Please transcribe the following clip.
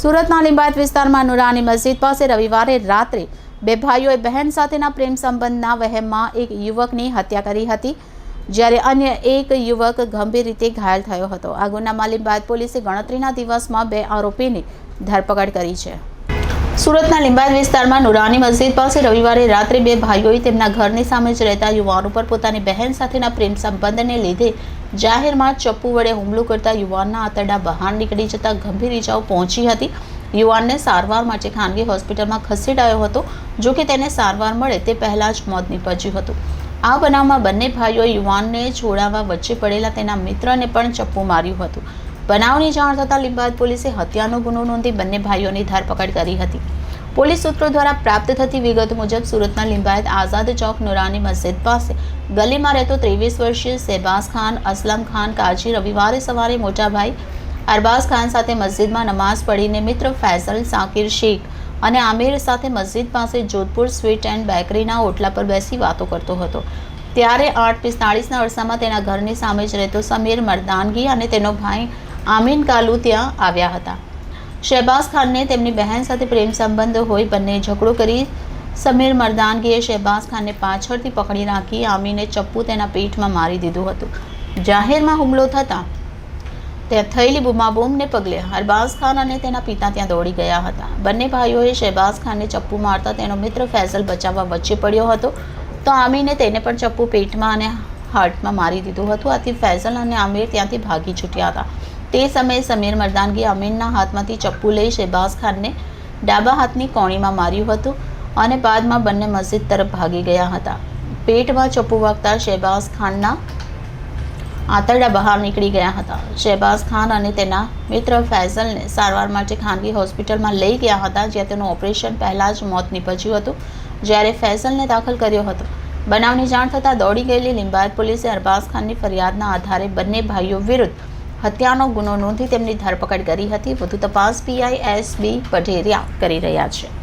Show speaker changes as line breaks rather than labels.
સુરતના લિંબાયત વિસ્તારમાં નુરાની મસ્જિદ પાસે રવિવારે રાત્રે બે ભાઈઓએ બહેન સાથેના પ્રેમ સંબંધના વહેમમાં એક યુવકની હત્યા કરી હતી, જ્યારે અન્ય એક યુવક ગંભીર રીતે ઘાયલ થયો હતો. આ ગુનામાં લિંબાયત પોલીસે ગણતરીના દિવસમાં બે આરોપીની ધરપકડ કરી છે. સુરતના લિંબાયત વિસ્તારમાં નુરાની મસ્જિદ પાસે રવિવારે રાત્રે બે ભાઈઓએ તેમના ઘરની સામે જ રહેતા યુવાન ઉપર પોતાની બહેન સાથેના પ્રેમ સંબંધને લીધે જાહેરમાં ચપ્પુ વડે હુમલો કરતા યુવાનના આંતરડા બહાર નીકળી જતા ગંભીર ઇજાઓ પહોંચી હતી. યુવાનને સારવાર માટે ખાનગી હોસ્પિટલમાં ખસેડાયો હતો, જો કે તેને સારવાર મળે તે પહેલાં જ મોત નીપજ્યું હતું. આ બનાવમાં બંને ભાઈઓએ યુવાનને છોડાવવા વચ્ચે પડેલા તેના મિત્રને પણ ચપ્પુ માર્યું હતું. બનાવની જાણ થતાં લિંબાયત પોલીસે હત્યાનો ગુનો નોંધી બંને ભાઈઓની ધરપકડ કરી હતી. પોલીસ સૂત્રો દ્વારા પ્રાપ્ત થતી વિગત મુજબ સુરતના લિંબાયત આઝાદ ચોક નુરાની મસ્જિદ પાસે ગલીમાં રહેતો ત્રેવીસ વર્ષીય શહેબાઝ ખાન, અસલમ ખાન, કાજી રવિવારે સવારે મોટાભાઈ અરબાઝ ખાન સાથે મસ્જિદમાં નમાઝ પઢીને મિત્ર ફૈઝલ સાકિર શેખ અને આમિર સાથે મસ્જિદ પાસે જોધપુર સ્વીટ એન્ડ બેકરીના ઓટલા પર બેસી વાતો કરતો હતો. ત્યારે આઠ પિસ્તાળીસના અરસામાં તેના ઘરની સામે જ રહેતો સમીર મરદાનગી અને તેનો ભાઈ આમીન કાલુ ત્યાં આવ્યા હતા. શહેબાઝ ખાનને તેમની બહેન સાથે પ્રેમ સંબંધ હોય બંને ઝઘડો કરી સમીર મરદાનગીએ શહેબાઝ ખાનને પાછળથી પકડી રાખી આમીને ચપ્પુ તેના પીઠમાં મારી દીધું હતું. જાહેરમાં હુમલો થતાં ત્યાં થયેલી બૂમાબૂમને પગલે હરબાઝ ખાન અને તેના પિતા ત્યાં દોડી ગયા હતા. બંને ભાઈઓએ શહેબાઝ ખાનને ચપ્પુ મારતા તેનો મિત્ર ફૈઝલ બચાવવા વચ્ચે પડ્યો હતો. તો આમીને તેને પણ ચપ્પુ પેટમાં અને હાર્ટમાં મારી દીધું હતું. આથી ફૈઝલ અને આમિર ત્યાંથી ભાગી છૂટ્યા હતા. તે સમયે સમીર મરદાનગી અમીનના હાથમાંથી ચપ્પુ લઈ શહેબાઝ ખાનને ડાબા હાથની કોણીમાં માર્યું હતું અને બાદમાં બંને મસ્જિદ તરફ ભાગી ગયા હતા. પેટમાં ચપ્પુ વાગતા શહેબાઝ ખાનના આંતરડા બહાર નીકળી ગયા હતા. શહેબાઝ ખાન અને તેના મિત્ર ફૈઝલને સારવાર માટે ખાનગી હોસ્પિટલમાં લઈ ગયા હતા, જ્યાં તેનું ઓપરેશન પહેલાં જ મોત નીપજ્યું હતું, જ્યારે ફૈઝલને દાખલ કર્યો હતો. બનાવની જાણ થતાં દોડી ગયેલી લિંબાયત પોલીસે અરબાઝ ખાનની ફરિયાદના આધારે બંને ભાઈઓ વિરુદ્ધ હત્યાનો ગુનો નોંધી તેમની ધરપકડ કરી હતી. વધુ તપાસ પીઆઈ એસ બી પઢેરિયા કરી રહ્યા છે.